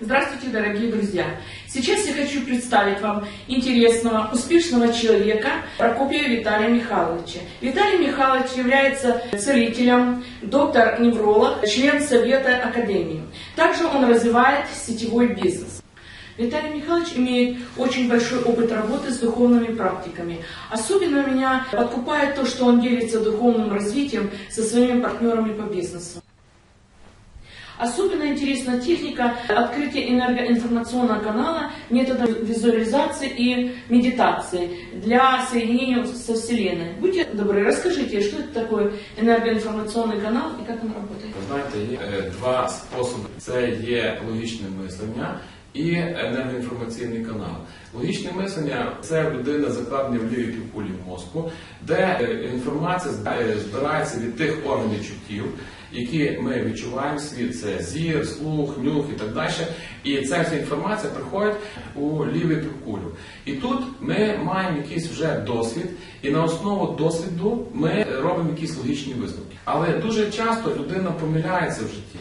Здравствуйте, дорогие друзья! Сейчас я хочу представить вам интересного, успешного человека Прокопия Виталия Михайловича. Виталий Михайлович является целителем, доктор-невролог, член Совета Академии. Также он развивает сетевой бизнес. Виталий Михайлович имеет очень большой опыт работы с духовными практиками. Особенно меня подкупает то, что он делится духовным развитием со своими партнерами по бизнесу. Особенно интересна техника открытия энергоинформационного канала методом визуализации и медитации для соединения со Вселенной. Будьте добры, расскажите, что это такое энергоинформационный канал и как он работает. Ви знаєте, є е, два способи: це є логічне мислення і енергоінформаційний канал. Логічне мислення це людина закладена в лівій півкулі мозку, де е, інформація зб- е, збирається від тих органів чуттів, які ми відчуваємо світ. Це зір, слух, нюх і так далі. І ця вся інформація приходить у ліву півкулю. І тут ми маємо якийсь вже досвід, і на основу досвіду ми робимо якісь логічні висновки. Але дуже часто людина помиляється в житті.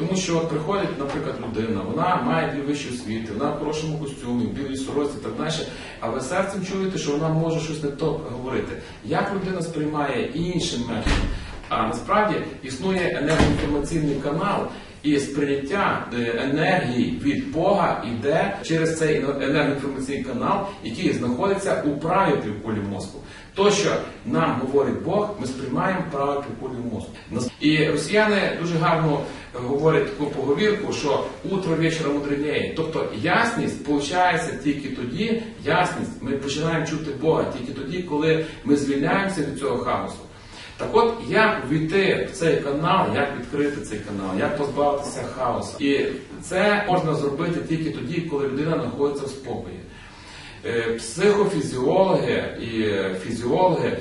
Тому що от приходить, наприклад, людина, вона має дві вищі освіти, вона в хорошому костюмі, в білій сорочці так далі, а ви серцем чуєте, що вона може щось не то говорити. Як людина сприймає іншим методом? А насправді існує енергоінформаційний канал, і сприйняття е, енергії від Бога йде через цей енергоінформаційний канал, який знаходиться у правій півкулі мозку. То, що нам говорить Бог, ми сприймаємо правою півкулі мозку. І росіяни дуже гарно е, говорять таку поговірку, що утро вечора мудренеє. Тобто ясність получається тільки тоді, ясність ми починаємо чути Бога тільки тоді, коли ми звільняємося від цього хаосу. Так от, як війти в цей канал, як відкрити цей канал, як позбавитися хаосу. І це можна зробити тільки тоді, коли людина знаходиться в спокої. Е, Психофізіологи і фізіологи е,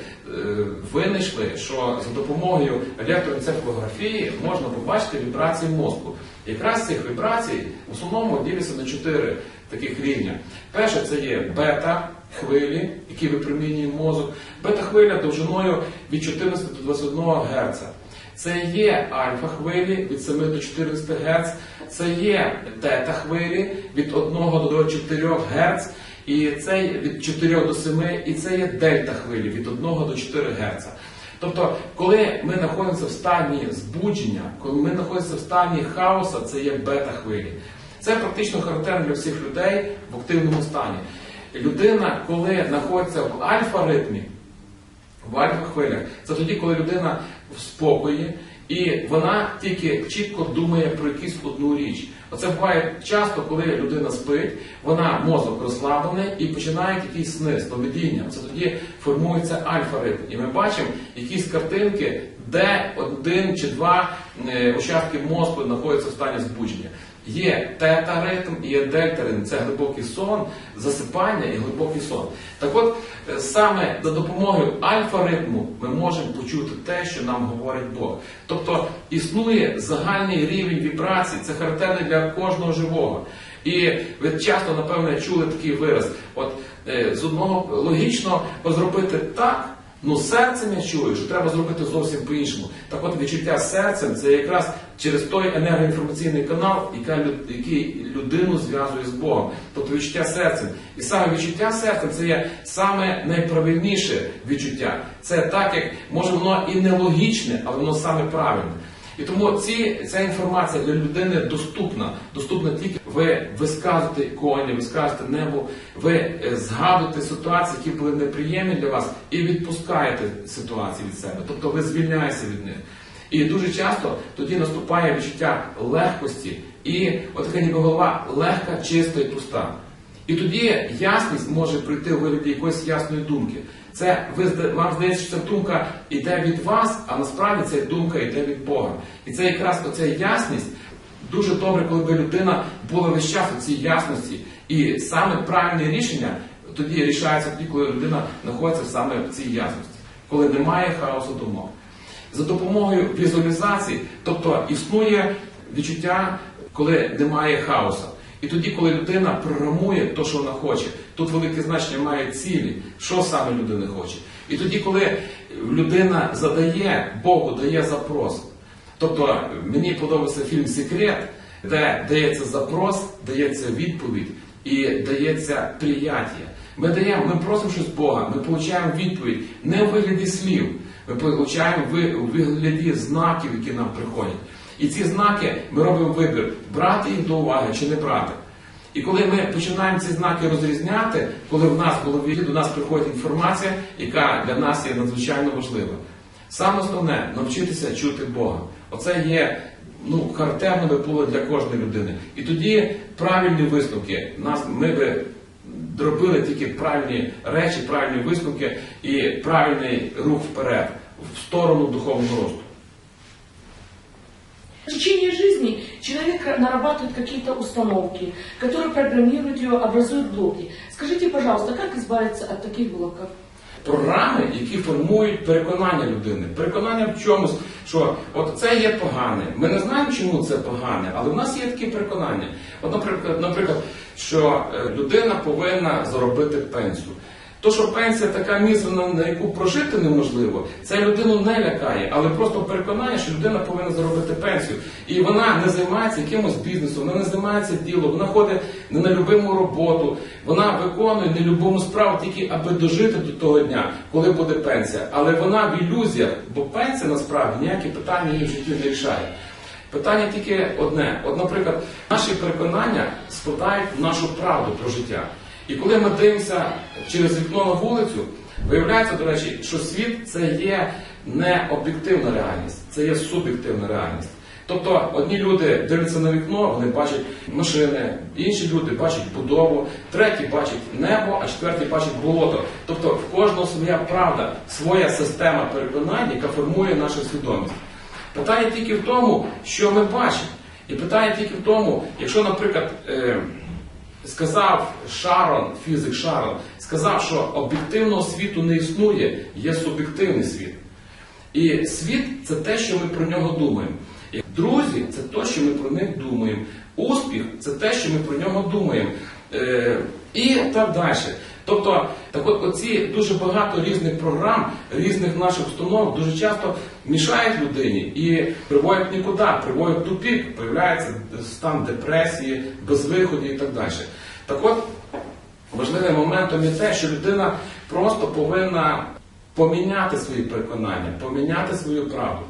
винайшли, що за допомогою електроенцефалографії можна побачити вібрації мозку. Якраз цих вібрацій в основному діляться на чотири таких рівня. Перше це є бета хвилі, які випромінює мозок. Бета хвиля довжиною від 14 до 21 Гц. Це є альфа хвилі від 7 до 14 Гц. Це є тета хвилі від 1 до 4 Гц. І це від 4 до 7, і це є дельта хвилі від 1 до 4 Гц. Тобто, коли ми знаходимося в стані збудження, коли ми знаходимося в стані хаоса, це є бета хвилі. Це практично характерно для всіх людей в активному стані. Людина, коли знаходиться в альфа-ритмі, в альфа-хвилях, це тоді, коли людина в спокої, і вона тільки чітко думає про якусь одну річ. Оце буває часто, коли людина спить, вона мозок розслаблений і починають якісь сни, сновидіння. Це тоді формується альфа-ритм. І ми бачимо якісь картинки, де один чи два е, участки мозку знаходяться в стані збудження. Є тета-ритм і є дельта-ритм. Це глибокий сон, засипання і глибокий сон. Так от, е, саме за допомогою альфа-ритму ми можемо почути те, що нам говорить Бог. Тобто існує загальний рівень вібрацій, це характерно для кожного живого. І ви часто, напевне, чули такий вираз. От е, з одного логічно зробити так. Ну, серцем я чую, що треба зробити зовсім по-іншому. Так от відчуття серцем це якраз через той енергоінформаційний канал, який людину зв'язує з Богом. Тобто відчуття серцем. І саме відчуття серцем це є саме найправильніше відчуття. Це так, як може воно і нелогічне, але воно саме правильне. І тому ці, ця інформація для людини доступна. Доступна тільки ви висказуєте іконі, висказуєте небо, ви е, згадуєте ситуації, які були неприємні для вас, і відпускаєте ситуації від себе. Тобто ви звільняєтеся від них. І дуже часто тоді наступає відчуття легкості, і от така ніби голова легка, чиста і пуста. І тоді ясність може прийти у вигляді якоїсь ясної думки. Це ви вам здається, що ця думка йде від вас, а насправді ця думка йде від Бога. І це якраз оця ясність дуже добре, коли би людина була весь час у цій ясності. І саме правильне рішення тоді рішається тоді, коли людина знаходиться саме в цій ясності, коли немає хаосу думок. За допомогою візуалізації, тобто існує відчуття, коли немає хаоса. І тоді, коли людина програмує те, що вона хоче, тут велике значення має цілі, що саме людина хоче. І тоді, коли людина задає, Богу дає запрос. Тобто мені подобається фільм Секрет, де дається запрос, дається відповідь і дається прияття. Ми даємо, ми просимо щось Бога, ми отримуємо відповідь не у вигляді слів, ми отримуємо у вигляді знаків, які нам приходять. І ці знаки ми робимо вибір, брати їх до уваги чи не брати. І коли ми починаємо ці знаки розрізняти, коли в нас в голові до нас приходить інформація, яка для нас є надзвичайно важлива. Саме основне навчитися чути Бога. Оце є ну, характерно би для кожної людини. І тоді правильні висновки. Нас, ми би робили тільки правильні речі, правильні висновки і правильний рух вперед, в сторону духовного росту. В течение жизни человек нарабатывает какие-то установки, которые программируют ее, образуют блоки. Скажите, пожалуйста, как избавиться от таких блоков? програми, які формують переконання людини. Переконання в чомусь, що от це є погане. Ми не знаємо, чому це погане, але в нас є такі переконання. От, наприклад, наприклад, що е, людина повинна заробити пенсію. То, що пенсія така мізерна, на яку прожити неможливо, це людину не лякає, але просто переконання, що людина повинна заробити пенсію. І вона не займається якимось бізнесом, вона не займається ділом, вона ходить не на любиму роботу, вона виконує нелюбому справу тільки аби дожити до того дня, коли буде пенсія. Але вона в ілюзіях, бо пенсія насправді ніякі питання її в житті не рішає. Питання тільки одне: от, наприклад, наші переконання складають нашу правду про життя. І коли ми дивимося через вікно на вулицю, виявляється, до речі, що світ це є не об'єктивна реальність, це є суб'єктивна реальність. Тобто одні люди дивляться на вікно, вони бачать машини, інші люди бачать будову, треті бачать небо, а четверті бачать болото. Тобто в кожного своя правда, своя система переконань, яка формує нашу свідомість. Питання тільки в тому, що ми бачимо. І питання тільки в тому, якщо, наприклад, е, сказав Шарон, фізик Шарон, сказав, що об'єктивного світу не існує, є суб'єктивний світ. І світ це те, що ми про нього думаємо. І Друзі, це те, що ми про них думаємо. Успіх це те, що ми про нього думаємо. Е, і так далі. Тобто, так от оці дуже багато різних програм, різних наших установ дуже часто мішають людині і приводять нікуди, приводять тупік, появляється стан депресії, безвиході і так далі. Так от, важливим моментом є те, що людина просто повинна поміняти свої переконання, поміняти свою правду.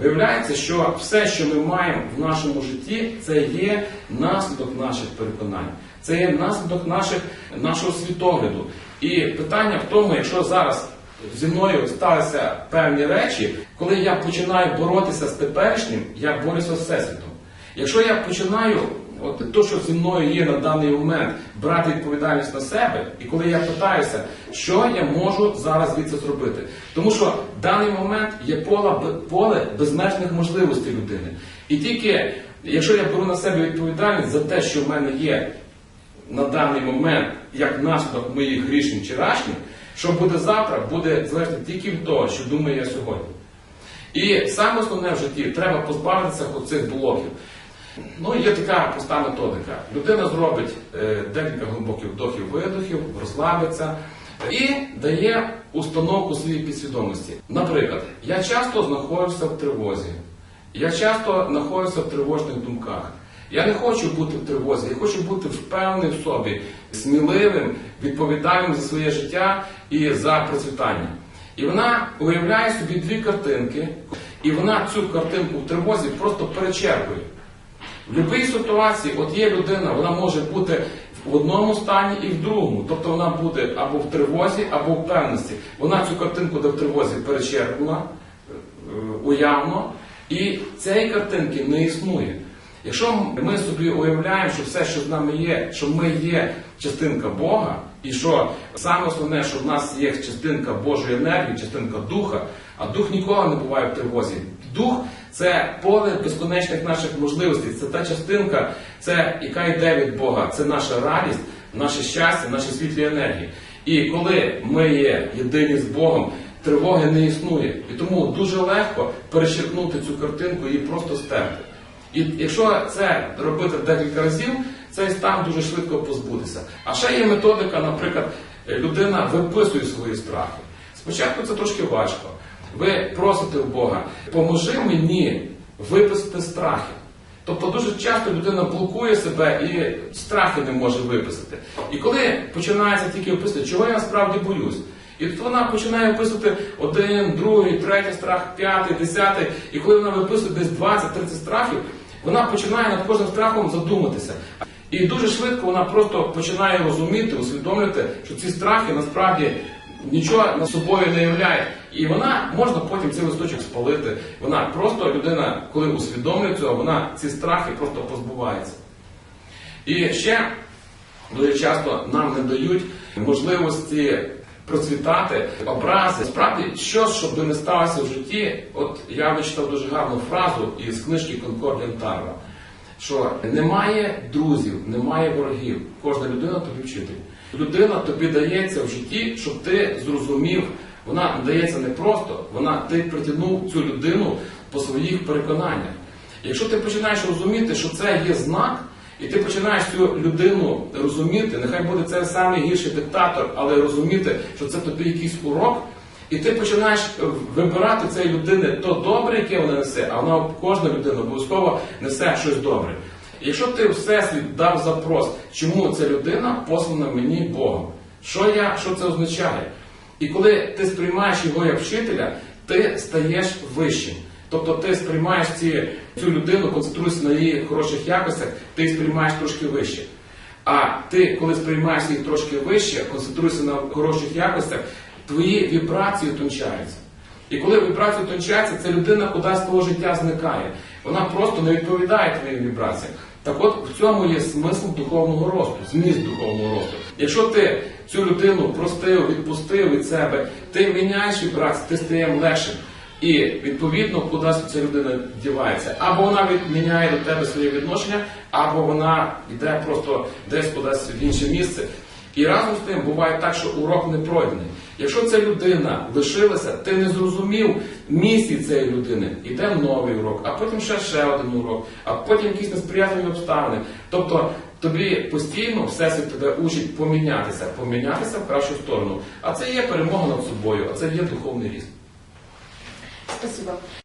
Виявляється, що все, що ми маємо в нашому житті, це є наслідок наших переконань, це є наслідок наших, нашого світогляду. І питання в тому, якщо зараз зі мною сталися певні речі, коли я починаю боротися з теперішнім, я борюся з всесвітом. Якщо я починаю, от то, що зі мною є на даний момент, брати відповідальність на себе, і коли я питаюся, що я можу зараз від це зробити, тому що в даний момент є поле, безмежних можливостей людини. І тільки якщо я беру на себе відповідальність за те, що в мене є на даний момент, як наслідок моїх рішень вчорашніх, що буде завтра, буде залежати тільки від того, що думаю я сьогодні. І саме основне в житті треба позбавитися цих блоків. Ну, є така проста методика. Людина зробить е, декілька глибоких вдохів-видохів, розслабиться і дає установку своїй підсвідомості. Наприклад, я часто знаходжуся в тривозі, я часто знаходжуся в тривожних думках. Я не хочу бути в тривозі, я хочу бути впевнений в собі, сміливим, відповідальним за своє життя і за процвітання. І вона уявляє собі дві картинки, і вона цю картинку в тривозі просто перечерпує. В будь-якій ситуації, от є людина, вона може бути в одному стані і в другому. Тобто вона буде або в тривозі, або в певності. Вона цю картинку, де в тривозі перечерпнула е, уявно, і цієї картинки не існує. Якщо ми собі уявляємо, що все, що з нами є, що ми є частинка Бога, і що саме основне, що в нас є частинка Божої енергії, частинка духа, а дух ніколи не буває в тривозі. Дух це поле безконечних наших можливостей, це та частинка, це яка йде від Бога, це наша радість, наше щастя, наші світлі енергії. І коли ми є єдині з Богом, тривоги не існує. І тому дуже легко перечеркнути цю картинку і просто стерти. І якщо це робити декілька разів, цей стан дуже швидко позбутися. А ще є методика, наприклад, людина виписує свої страхи. Спочатку це трошки важко. Ви просите в Бога, поможи мені виписати страхи. Тобто дуже часто людина блокує себе і страхи не може виписати. І коли починається тільки описати, чого я насправді боюсь. І тут вона починає описувати один, другий, третій страх, п'ятий, десятий. І коли вона виписує десь 20-30 страхів, вона починає над кожним страхом задуматися. І дуже швидко вона просто починає розуміти, усвідомлювати, що ці страхи насправді нічого над собою не являють. І вона можна потім цей листочок спалити. Вона просто людина, коли усвідомлює цього, вона ці страхи просто позбувається. І ще дуже часто нам не дають можливості процвітати, образи. Справді, що щоб не сталося в житті, от я вичитав дуже гарну фразу із книжки Конкордіан Тарва, що немає друзів, немає ворогів. Кожна людина тобі вчитель. Людина тобі дається в житті, щоб ти зрозумів, вона дається не просто, вона ти притягнув цю людину по своїх переконаннях. Якщо ти починаєш розуміти, що це є знак, і ти починаєш цю людину розуміти, нехай буде це найгірший диктатор, але розуміти, що це тобі якийсь урок, і ти починаєш вибирати цієї людини то добре, яке вона несе, а вона кожна людина обов'язково несе щось добре. Якщо ти всесвіт дав запрос, чому ця людина послана мені Богом, що я, що це означає? І коли ти сприймаєш його як вчителя, ти стаєш вищим. Тобто ти сприймаєш ці, цю людину, концентруєшся на її хороших якостях, ти сприймаєш трошки вище. А ти, коли сприймаєш їх трошки вище, концентруєшся на хороших якостях, твої вібрації тончаються. І коли вібрація тончається, ця людина кудись з твого життя зникає. Вона просто не відповідає твоїм вібраціям. Так от в цьому є смисл духовного росту, зміст духовного росту. Якщо ти цю людину простив, відпустив від себе, ти міняєш вібрації, ти стаєш легшим. І відповідно кудись ця людина дівається. Або вона відміняє до тебе своє відношення, або вона йде просто десь кудись в інше місце. І разом з тим буває так, що урок не пройдений. Якщо ця людина лишилася, ти не зрозумів місії цієї людини, іде новий урок, а потім ще ще один урок, а потім якісь несприятливі обставини. Тобто тобі постійно всесвіт тебе учить помінятися, помінятися в кращу сторону. А це є перемога над собою, а це є духовний ріст. Спасибо.